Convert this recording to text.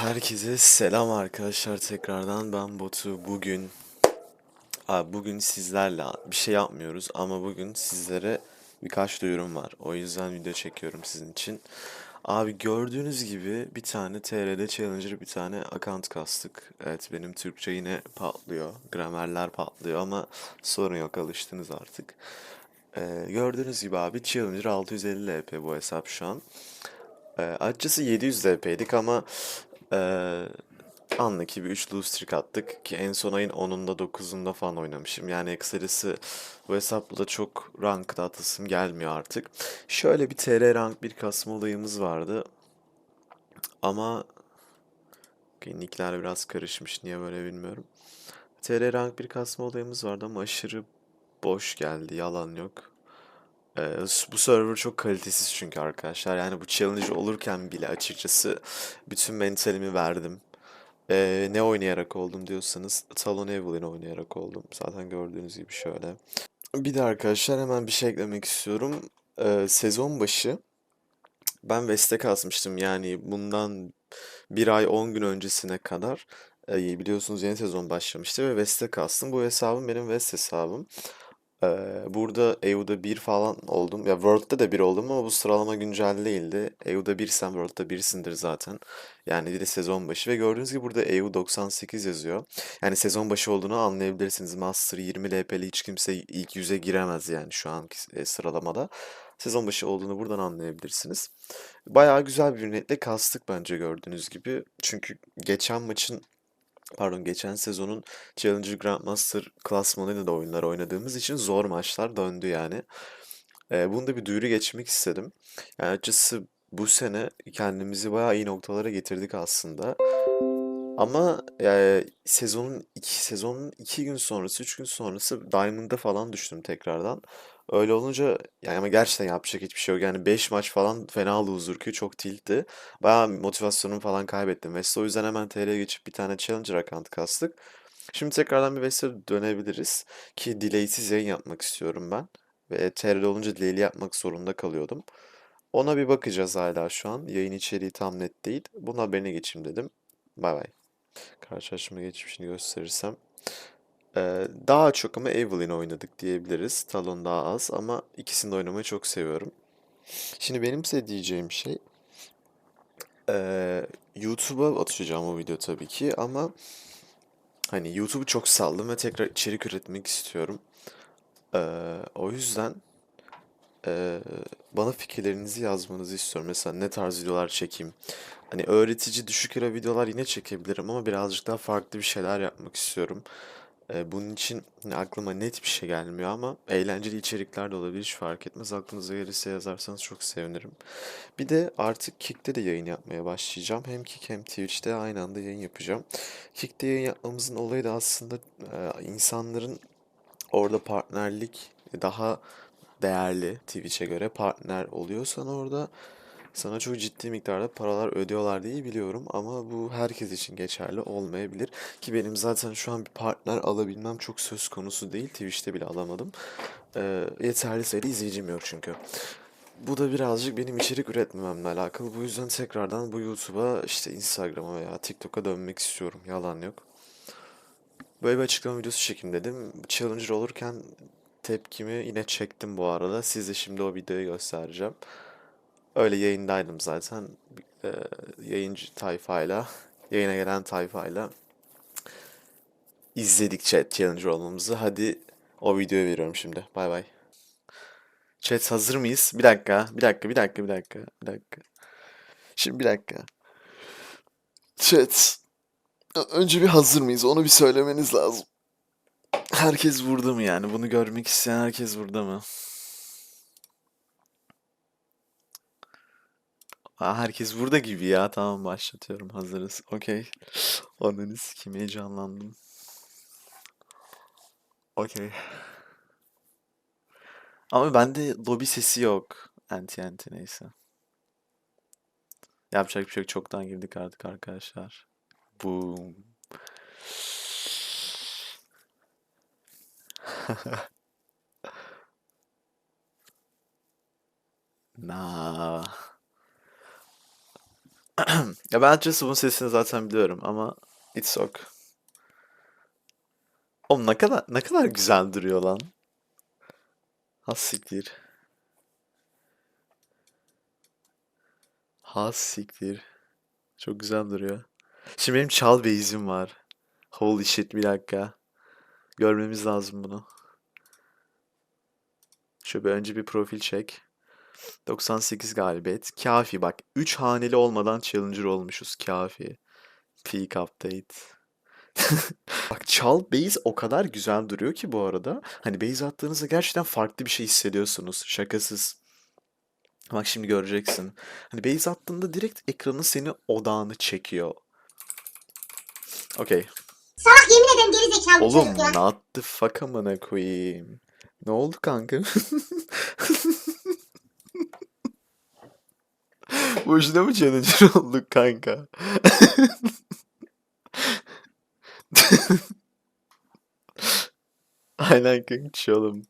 Herkese selam arkadaşlar. Tekrardan ben Batu. Bugün bugün sizlerle bir şey yapmıyoruz ama bugün sizlere birkaç duyurum var. O yüzden video çekiyorum sizin için. Abi gördüğünüz gibi bir tane TRD Challenger bir tane account kastık. Evet benim Türkçe yine patlıyor gramerler patlıyor ama sorun yok alıştınız artık. Ee, Gördüğünüz gibi abi Challenger 650 LP bu hesap şu an. Ee, açıkçası 700 LP'ydik ama ee, anlık bir 3 lose streak attık ki en son ayın 10'unda 9'unda falan oynamışım. Yani kısacası bu hesapla da çok ranked atasım gelmiyor artık. Şöyle bir TR rank bir kasma olayımız vardı. Ama nickler biraz karışmış. Niye böyle bilmiyorum. TR rank bir kasma olayımız vardı ama aşırı boş geldi. Yalan yok. Ee, bu server çok kalitesiz çünkü arkadaşlar. Yani bu challenge olurken bile açıkçası bütün mentalimi verdim. Ee, ne oynayarak oldum diyorsanız Talon Evelyn oynayarak oldum. Zaten gördüğünüz gibi şöyle. Bir de arkadaşlar hemen bir şey eklemek istiyorum. Ee, sezon başı ben Veste kasmıştım. Yani bundan bir ay 10 gün öncesine kadar e, biliyorsunuz yeni sezon başlamıştı ve Veste kastım. Bu hesabım benim Vest hesabım. Ee, burada EU'da 1 falan oldum. Ya World'da da 1 oldum ama bu sıralama güncel değildi. EU'da 1'sen World'da 1'sindir zaten. Yani bir de sezon başı ve gördüğünüz gibi burada EU 98 yazıyor. Yani sezon başı olduğunu anlayabilirsiniz. Master 20 LP'li hiç kimse ilk 100'e giremez yani şu anki e, sıralamada. Sezon başı olduğunu buradan anlayabilirsiniz. Bayağı güzel bir netle kastık bence gördüğünüz gibi. Çünkü geçen maçın pardon geçen sezonun Challenger Grandmaster klasmanıyla da oyunlar oynadığımız için zor maçlar döndü yani. Ee, bunu da bir duyuru geçmek istedim. Yani açıkçası bu sene kendimizi bayağı iyi noktalara getirdik aslında. Ama e, sezonun iki sezonun iki gün sonrası, üç gün sonrası Diamond'a falan düştüm tekrardan. Öyle olunca yani ama gerçekten yapacak hiçbir şey yok. Yani 5 maç falan fena loser ki çok tiltti. Bayağı motivasyonumu falan kaybettim. Ve o yüzden hemen TR'ye geçip bir tane Challenger account kastık. Şimdi tekrardan bir Ves'e dönebiliriz. Ki delay'siz yayın yapmak istiyorum ben. Ve TR'de olunca delay'li yapmak zorunda kalıyordum. Ona bir bakacağız hala şu an. Yayın içeriği tam net değil. Bunun haberine geçeyim dedim. Bay bay. Karşılaşma geçmişini gösterirsem. Ee, daha çok ama Evelyn oynadık diyebiliriz. Talon daha az ama ikisini de oynamayı çok seviyorum. Şimdi benim size diyeceğim şey ee, YouTube'a atacağım o video tabii ki ama hani YouTube'u çok saldım ve tekrar içerik üretmek istiyorum. Ee, o yüzden ee, bana fikirlerinizi yazmanızı istiyorum. Mesela ne tarz videolar çekeyim. Hani öğretici düşük elo videolar yine çekebilirim ama birazcık daha farklı bir şeyler yapmak istiyorum. Ee, bunun için aklıma net bir şey gelmiyor ama eğlenceli içerikler de olabilir hiç fark etmez. Aklınıza gelirse yazarsanız çok sevinirim. Bir de artık Kick'te de yayın yapmaya başlayacağım. Hem Kick hem Twitch'te aynı anda yayın yapacağım. Kick'te yayın yapmamızın olayı da aslında e, insanların orada partnerlik daha değerli Twitch'e göre partner oluyorsan orada sana çok ciddi miktarda paralar ödüyorlar diye biliyorum ama bu herkes için geçerli olmayabilir. Ki benim zaten şu an bir partner alabilmem çok söz konusu değil. Twitch'te bile alamadım. Ee, yeterli sayıda izleyicim yok çünkü. Bu da birazcık benim içerik üretmememle alakalı. Bu yüzden tekrardan bu YouTube'a işte Instagram'a veya TikTok'a dönmek istiyorum. Yalan yok. Böyle bir açıklama videosu çekeyim dedim. Challenger olurken tepkimi yine çektim bu arada. Size şimdi o videoyu göstereceğim. Öyle yayındaydım zaten. Ee, yayıncı tayfayla, yayına gelen tayfayla izledik chat challenger olmamızı. Hadi o videoyu veriyorum şimdi. Bay bay. Chat hazır mıyız? Bir dakika, bir dakika, bir dakika, bir dakika, bir dakika. Şimdi bir dakika. Chat. Önce bir hazır mıyız? Onu bir söylemeniz lazım. Herkes burada mı yani? Bunu görmek isteyen herkes burada mı? Aa, herkes burada gibi ya. Tamam başlatıyorum. Hazırız. Okey. Ananı sikeyim heyecanlandım. Okey. Ama bende lobby sesi yok. Anti anti neyse. Yapacak bir şey yok. Çoktan girdik artık arkadaşlar. Boom. Na. Ya ben açıkçası bunun sesini zaten biliyorum ama it's ok. Oğlum ne kadar ne kadar güzel duruyor lan. Ha siktir. Ha siktir. Çok güzel duruyor. Şimdi benim çal base'im var. Holy shit bir dakika. Görmemiz lazım bunu. Şöyle önce bir profil çek. 98 galibiyet. Kafi bak. 3 haneli olmadan challenger olmuşuz. Kafi. Peak update. Bak çal base o kadar güzel duruyor ki bu arada. Hani base attığınızda gerçekten farklı bir şey hissediyorsunuz. Şakasız. Bak şimdi göreceksin. Hani base attığında direkt ekranın seni odağını çekiyor. Okey. Salak yemin ederim geri zekalı Oğlum çocuk ya. not the fuck amına koyayım. Ne oldu kanka? Boşuna mı challenger olduk kanka? Aynen kanka çalım.